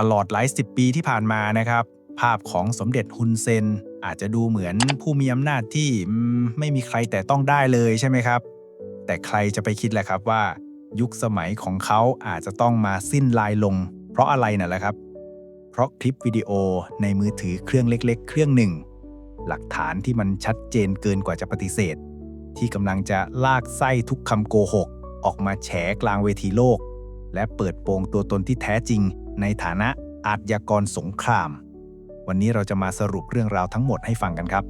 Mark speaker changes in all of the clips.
Speaker 1: ตลอดหลายสิบปีที่ผ่านมานะครับ ภาพของสมเด็จฮุนเซน อาจจะดูเหมือนผู้มีอำนาจที่ไม่มีใครแต่ต้องได้เลยใช่ไหมครับ แต่ใครจะไปคิดแหละครับว่า ยุคสมัยของเขาอาจจะต้องมาสิ้นลายลง เพราะอะไรน่ะแหละครับ เพราะคลิปวิดีโอในมือถือเครื่องเล็ก ๆ เครื่องหนึ่ง หลักฐานที่มันชัดเจนเกินกว่าจะปฏิเสธ ที่กำลังจะลากไส้ทุกคำโกหก ออกมาแฉกลางเวทีโลก และเปิดโปงตัวตนที่แท้จริง ในฐานะอาชญากรสงคราม วันนี้เราจะมาสรุปเรื่องราวทั้งหมดให้ฟังกันครับ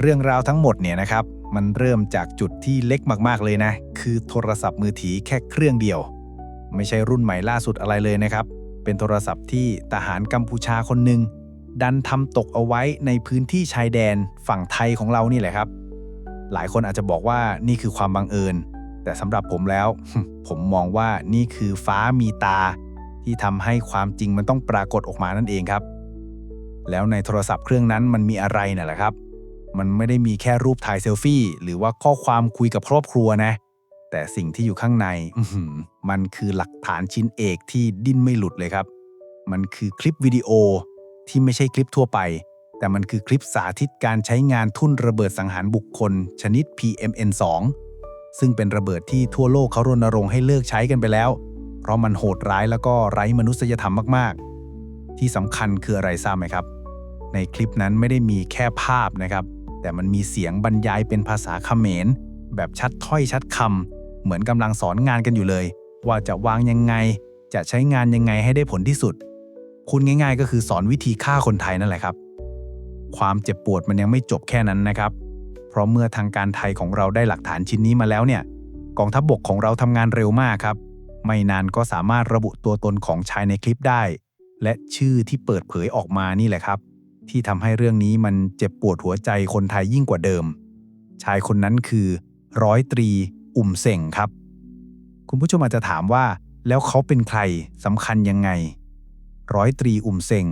Speaker 1: เรื่องราวทั้งหมดเนี่ยนะครับ มันเริ่มจากจุดที่เล็กมากๆเลยนะ คือโทรศัพท์มือถือแค่เครื่องเดียว ไม่ใช่รุ่นใหม่ล่าสุดอะไรเลยนะครับ เป็นโทรศัพท์ที่ทหารกัมพูชาคนหนึ่งดันทำตกเอาไว้ในพื้นที่ชายแดนฝั่งไทยของเรานี่แหละครับ หลายคนอาจจะบอกว่านี่คือความบังเอิญ แต่สำหรับผมแล้ว ผมมองว่านี่คือฟ้ามีตา ที่ทำให้ความจริงมันต้องปรากฏออกมานั่นเองครับ แล้วในโทรศัพท์เครื่องนั้นมันมีอะไรน่ะแหละครับ มันไม่ได้มีแค่รูปถ่ายเซลฟี่ หรือว่าข้อความคุยกับครอบครัวนะ แต่สิ่งที่อยู่ข้างในมันคือหลักฐานชิ้นเอกที่ดิ้นไม่หลุดเลยครับ มันคือคลิปวิดีโอที่ไม่ใช่คลิปทั่วไป แต่มันคือคลิปสาธิตการใช้งานทุ่นระเบิดสังหารบุคคล ชนิด PMN2 ซึ่งเป็นระเบิดที่ทั่วโลกเขารณรงค์ให้เลิกใช้กันไปแล้ว เพราะมันโหดร้ายแล้วก็ไร้มนุษยธรรมมาก ๆ ที่สำคัญคืออะไรทราบไหมครับ ในคลิปนั้นไม่ได้มีแค่ภาพนะครับ แต่มันมีเสียงบรรยายเป็นภาษาเขมร แบบชัดถ้อยชัดคำเหมือนกำลังสอนงานกันอยู่เลย ว่าจะวางยังไง จะใช้งานยังไงให้ได้ผลที่สุด คุณง่าย ๆ ก็คือสอนวิธีฆ่าคนไทยนั่นแหละครับ ความเจ็บปวดมันยังไม่จบแค่นั้นนะครับ เพราะเมื่อทางการไทยของเราได้หลักฐานชิ้นนี้มาแล้วเนี่ยกองทัพบบกของเราทำงานเร็วมากครับ ไม่นานก็สามารถระบุตัวตนของชายในคลิปได้ และชื่อที่เปิดเผยออกมานี่แหละครับ ที่ทำให้เรื่องนี้มันเจ็บปวดหัวใจคนไทยยิ่งกว่าเดิม ชายคนนั้นคือร้อยตรี อุ่มเส่งครับ คุณผู้ชมอาจจะถามว่า แล้วเขาเป็นใครสำคัญยังไง ร้อยตรีอุ่มเซ็ง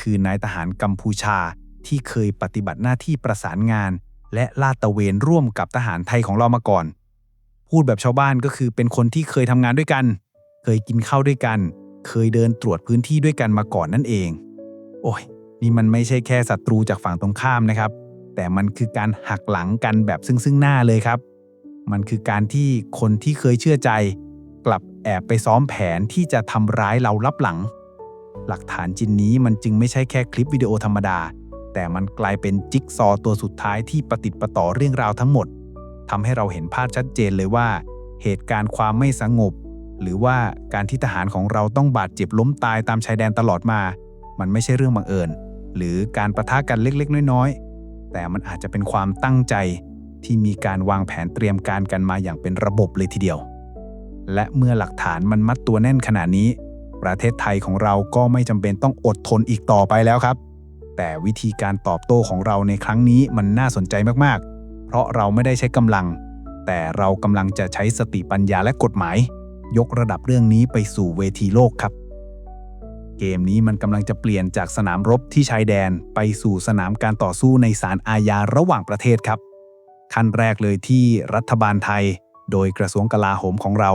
Speaker 1: คือนายทหารกัมพูชาที่เคยปฏิบัติหน้าที่ประสานงาน และลาดตระเวนร่วมกับทหารไทยของเรามาก่อน พูดแบบชาวบ้านก็คือเป็นคนที่เคยทำงานด้วยกัน เคยกินข้าวด้วยกัน เคยเดินตรวจพื้นที่ด้วยกันมาก่อนนั่นเอง โอ้ย นี่มันไม่ใช่แค่ศัตรูจากฝั่งตรงข้ามนะครับ แต่มันคือการหักหลังกันแบบซึ่งซึ่งหน้าเลยครับ มันคือการที่คนที่เคยเชื่อใจ กลับแอบไปซ้อมแผนที่จะทำร้ายเราลับหลัง หลักฐานชิ้นนี้มันจึงไม่ใช่แค่คลิปวิดีโอธรรมดา แต่มันกลายเป็นจิ๊กซอตัวสุดท้ายที่ประติดประต่อเรื่องราวทั้งหมด ทำให้เราเห็นภาพชัดเจนเลยว่า เหตุการณ์ความไม่สงบ หรือว่าการที่ทหารของเราต้องบาดเจ็บล้มตายตามชายแดนตลอดมา มันไม่ใช่เรื่องบังเอิญ หรือการประทะกันเล็กๆ น้อยๆ แต่มันอาจจะเป็นความตั้งใจที่มีการวางแผนเตรียมการกันมาอย่างเป็นระบบเลยทีเดียว และเมื่อหลักฐานมันมัดตัวแน่นขนาดนี้ ประเทศไทยของเราก็ไม่จำเป็นต้องอดทนอีกต่อไปแล้วครับ แต่วิธีการตอบโต้ของเราในครั้งนี้มันน่าสนใจมากๆ เพราะเราไม่ได้ใช้กำลัง แต่เรากำลังจะใช้สติปัญญาและกฎหมาย ยกระดับเรื่องนี้ไปสู่เวทีโลกครับ เกมนี้มันกำลังจะเปลี่ยนจากสนามรบที่ชายแดนไปสู่สนามการต่อสู้ในศาลอาญาระหว่างประเทศครับ ขั้นแรกเลยที่รัฐบาลไทย โดยกระทรวงกลาโหมของเรา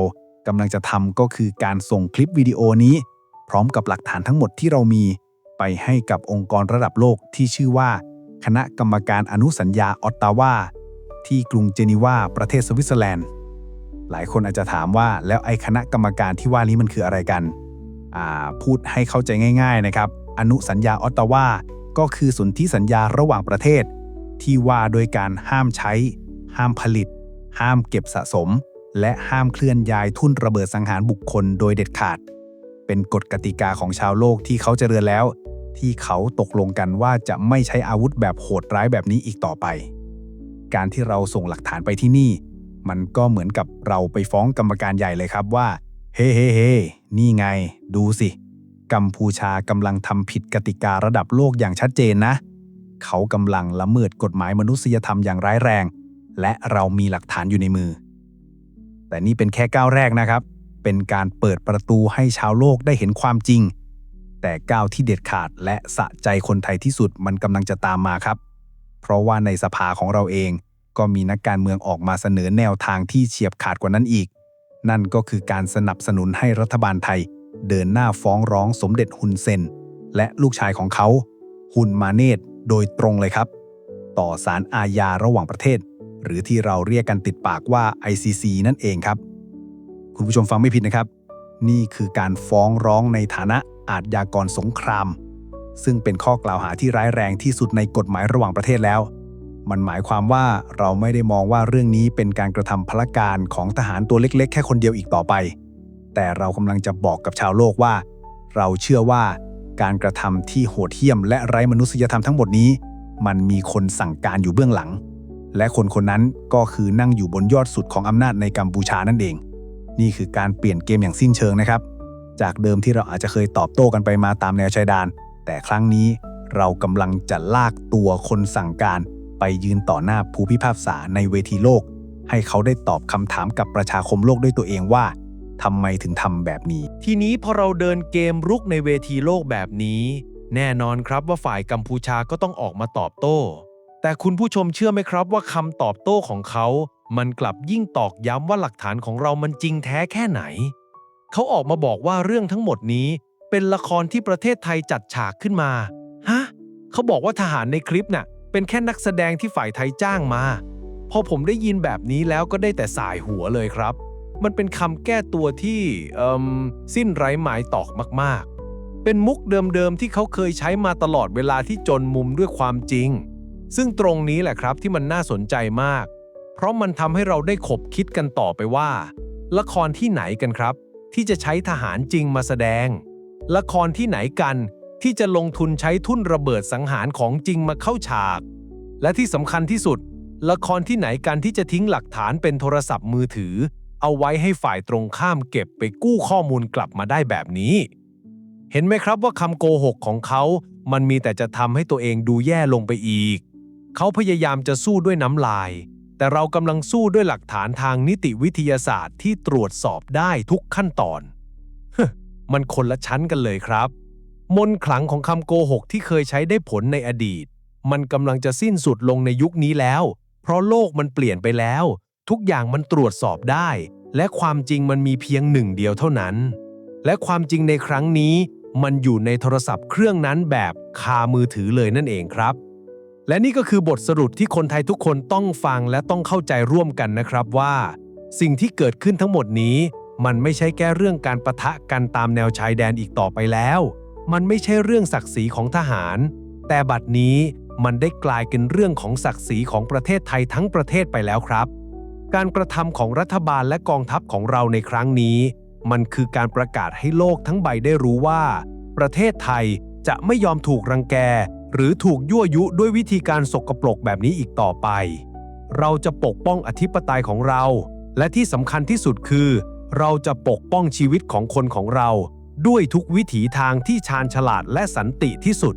Speaker 1: กำลังจะทำก็คือการส่งคลิปวิดีโอนี้ พร้อมกับหลักฐานทั้งหมดที่เรามี ไปให้กับองค์กรระดับโลกที่ชื่อว่า คณะกรรมการอนุสัญญาออตตาวา ที่กรุงเจนีวาประเทศสวิตเซอร์แลนด์ หลายคนอาจจะถามว่าแล้วไอ้คณะกรรมการที่ว่านี้มันคืออะไรกัน พูดให้เข้าใจง่าย ๆนะครับ อนุสัญญาออตตาวา ก็คือสนธิสัญญาระหว่างประเทศ ที่ว่าโดยการห้ามใช้ ห้ามผลิต ห้ามเก็บสะสม และห้ามเคลื่อนย้ายทุ่นระเบิดสังหารบุคคลโดยเด็ดขาด เป็นกฎกติกาของชาวโลกที่เขาเจริญแล้ว ที่เขาตกลงกันว่าจะไม่ใช้อาวุธแบบโหดร้ายแบบนี้อีกต่อไป การที่เราส่งหลักฐานไปที่นี่ มันก็เหมือนกับเราไปฟ้องกรรมการใหญ่เลยครับว่า เฮ้เฮ้เฮ้นี่ไง ดูสิ กัมพูชากำลังทำผิดกติการะดับโลกอย่างชัดเจนนะ เขากำลังละเมิดกฎหมายมนุษยธรรมอย่างร้ายแรง และเรามีหลักฐานอยู่ในมือ แต่นี่เป็นแค่ก้าวแรกนะครับ เป็นการเปิดประตูให้ชาวโลกได้เห็นความจริง แต่ก้าวที่เด็ดขาดและสะใจคนไทยที่สุดมันกำลังจะตามมาครับ เพราะว่าในสภาของเราเอง ก็มีนักการเมืองออกมาเสนอแนวทางที่เฉียบขาดกว่านั้นอีก นั่นก็คือการสนับสนุนให้รัฐบาลไทย เดินหน้าฟ้องร้องสมเด็จฮุนเซน และลูกชายของเขาฮุนมาเนตโดยตรงเลยครับ ต่อศาลอาญาระหว่างประเทศ หรือที่เราเรียกกันติดปากว่า ICC นั่นเองครับ คุณผู้ชมฟังไม่ผิดนะครับ นี่คือการฟ้องร้องในฐานะอาทยากรสงคราม ซึ่งเป็นข้อกล่าวหาที่ร้ายแรงที่สุดในกฎหมายระหว่างประเทศแล้ว มันหมายความว่าเราไม่ได้มองว่าเรื่องนี้เป็นการกระทำพลการของทหารตัวเล็กๆ แค่คนเดียวอีกต่อไป แต่เรากำลังจะบอกกับชาวโลกว่า เราเชื่อว่าการกระทำที่โหดเหี้ยม และไร้มนุษยธรรมทั้งหมดนี้ มันมีคนสั่งการอยู่เบื้องหลัง และคนคนนั้นก็คือนั่งอยู่บนยอดสุดของอำนาจในกัมพูชานั่นเอง นี่คือการเปลี่ยนเกมอย่างสิ้นเชิงนะครับ จากเดิมที่เราอาจจะเคยตอบโต้กันไปมาตามแนวชายแดนแต่ครั้งนี้เรากำลังจะลากตัวคนสั่งการ ไปยืนต่อหน้าผู้พิพากษาในเวทีโลก ให้เขาได้ตอบคำถามกับประชาคมโลกด้วยตัวเองว่าทำไมถึงทำแบบนี้
Speaker 2: ทีนี้พอเราเดินเกมรุกในเวทีโลกแบบนี้ แน่นอนครับว่าฝ่ายกัมพูชาก็ต้องออกมาตอบโต้ แต่คุณผู้ชมเชื่อไหมครับว่าคำตอบโต้ของเขา มันกลับยิ่งตอกย้ำว่าหลักฐานของเรามันจริงแท้แค่ไหน เขาออกมาบอกว่าเรื่องทั้งหมดนี้ เป็นละครที่ประเทศไทยจัดฉากขึ้นมา ฮะ เขาบอกว่าทหารในคลิปน่ะ เป็นแค่นักแสดงที่ฝ่ายไทยจ้างมา พอผมได้ยินแบบนี้แล้วก็ได้แต่สายหัวเลยครับ มันเป็นคำแก้ตัวที่สิ้นไร้หมายตอกมากๆ เป็นมุกเดิมๆที่เขาเคยใช้มาตลอดเวลาที่จนมุมด้วยความจริง ซึ่งตรงนี้แหละครับที่มันน่าสนใจมาก เพราะมันทำให้เราได้ขบคิดกันต่อไปว่า ละครที่ไหนกันครับ ที่จะใช้ทหารจริงมาแสดง ละครที่ไหนกัน ที่จะลงทุนใช้ทุ่นระเบิดสังหารของจริงมาเข้าฉาก และที่สำคัญที่สุด ละครที่ไหนกันที่จะทิ้งหลักฐานเป็นโทรศัพท์มือถือ เอาไว้ให้ฝ่ายตรงข้ามเก็บไปกู้ข้อมูลกลับมาได้แบบนี้ เห็นไหมครับว่าคำโกหกของเขา มันมีแต่จะทำให้ตัวเองดูแย่ลงไปอีก เขาพยายามจะสู้ด้วยน้ำลาย แต่เรากำลังสู้ด้วยหลักฐานทางนิติวิทยาศาสตร์ที่ตรวจสอบได้ทุกขั้นตอนมันคนละชั้นกันเลยครับ มนขลังของคำโกหกที่เคยใช้ได้ผลในอดีต มันกำลังจะสิ้นสุดลงในยุคนี้แล้ว เพราะโลกมันเปลี่ยนไปแล้ว ทุกอย่างมันตรวจสอบได้ และความจริงมันมีเพียงหนึ่งเดียวเท่านั้น และความจริงในครั้งนี้ มันอยู่ในโทรศัพท์เครื่องนั้นแบบคามือถือเลยนั่นเองครับ และนี่ก็คือบทสรุปที่คนไทยทุกคนต้องฟังและต้องเข้าใจร่วมกันนะครับว่า สิ่งที่เกิดขึ้นทั้งหมดนี้ มันไม่ใช่แค่เรื่องการประทะกันตามแนวชายแดนอีกต่อไปแล้ว มันไม่ใช่เรื่องศักดิ์ศรีของทหาร แต่บัดนี้มันได้กลายเป็นเรื่องของศักดิ์ศรีของประเทศไทยทั้งประเทศไปแล้วครับ การกระทำของรัฐบาลและกองทัพของเราในครั้งนี้ มันคือการประกาศให้โลกทั้งใบได้รู้ว่า ประเทศไทยจะไม่ยอมถูกรังแก หรือถูกยั่วยุด้วยวิธีการสกปรกแบบนี้อีกต่อไป เราจะปกป้องอธิปไตยของเรา และที่สำคัญที่สุดคือ เราจะปกป้องชีวิตของคนของเรา ด้วยทุกวิถีทางที่ชาญฉลาดและสันติที่สุด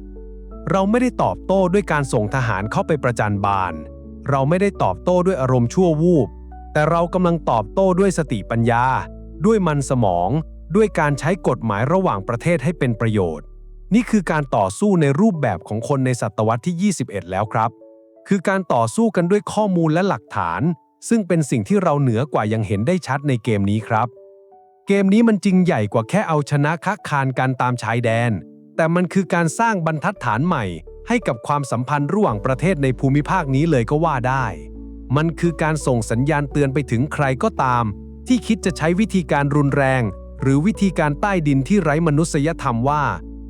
Speaker 2: เราไม่ได้ตอบโต้ด้วยการส่งทหารเข้าไปประจันบาน เราไม่ได้ตอบโต้ด้วยอารมณ์ชั่ววูบ แต่เรากำลังตอบโต้ด้วยสติปัญญา ด้วยมันสมอง ด้วยการใช้กฎหมายระหว่างประเทศให้เป็นประโยชน์ นี่คือการต่อสู้ในรูปแบบของคนในศตวรรษที่ 21 แล้วครับ คือการต่อสู้กันด้วยข้อมูลและหลักฐาน ซึ่งเป็นสิ่งที่เราเหนือกว่ายังเห็นได้ชัดในเกมนี้ครับ เกมนี้มันจริงใหญ่กว่าแค่เอาชนะคักคานกันตามชายแดน แต่มันคือการสร้างบรรทัดฐานใหม่ ให้กับความสัมพันธ์ระหว่างประเทศในภูมิภาคนี้เลยก็ว่าได้ มันคือการส่งสัญญาณเตือนไปถึงใครก็ตาม ที่คิดจะใช้วิธีการรุนแรง หรือวิธีการใต้ดินที่ไร้มนุษยธรรมว่า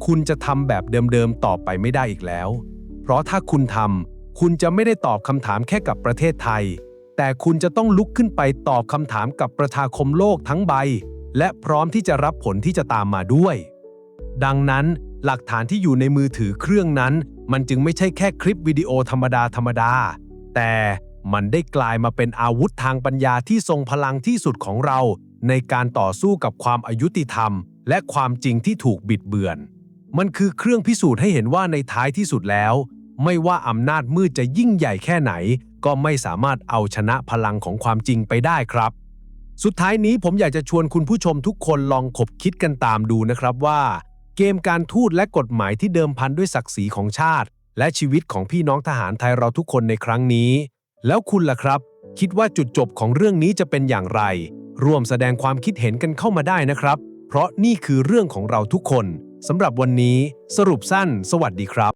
Speaker 2: คุณจะทำแบบเดิมๆต่อไปไม่ได้อีกแล้ว เพราะถ้าคุณทำคุณจะไม่ได้ตอบคำถามแค่กับประเทศไทย แต่คุณจะต้องลุกขึ้นไปตอบคำถามกับประชาคมโลกทั้งใบ และพร้อมที่จะรับผลที่จะตามมาด้วย ดังนั้นหลักฐานที่อยู่ในมือถือเครื่องนั้น มันจึงไม่ใช่แค่คลิปวิดีโอธรรมดาธรรมดา แต่มันได้กลายมาเป็นอาวุธทางปัญญาที่ทรงพลังที่สุดของเรา ในการต่อสู้กับความอายุติธรรม และความจริงที่ถูกบิดเบือน มันคือเครื่องพิสูจน์ให้เห็นว่าในท้ายที่สุดแล้ว ไม่ว่าอำนาจมืดจะยิ่งใหญ่แค่ไหน ก็ไม่สามารถเอาชนะพลังของความจริงไปได้ครับ สุดท้ายนี้ผมอยากจะชวนคุณผู้ชมทุกคนลองขบคิดกันตามดูนะครับว่า เกมการทูตและกฎหมายที่เดิมพันด้วยศักดิ์ศรีของชาติ และชีวิตของพี่น้องทหารไทยเราทุกคนในครั้งนี้ แล้วคุณล่ะครับ คิดว่าจุดจบของเรื่องนี้จะเป็นอย่างไร ร่วมแสดงความคิดเห็นกันเข้ามาได้นะครับ เพราะนี่คือเรื่องของเราทุกคนสำหรับวันนี้ สรุปสั้น สวัสดีครับ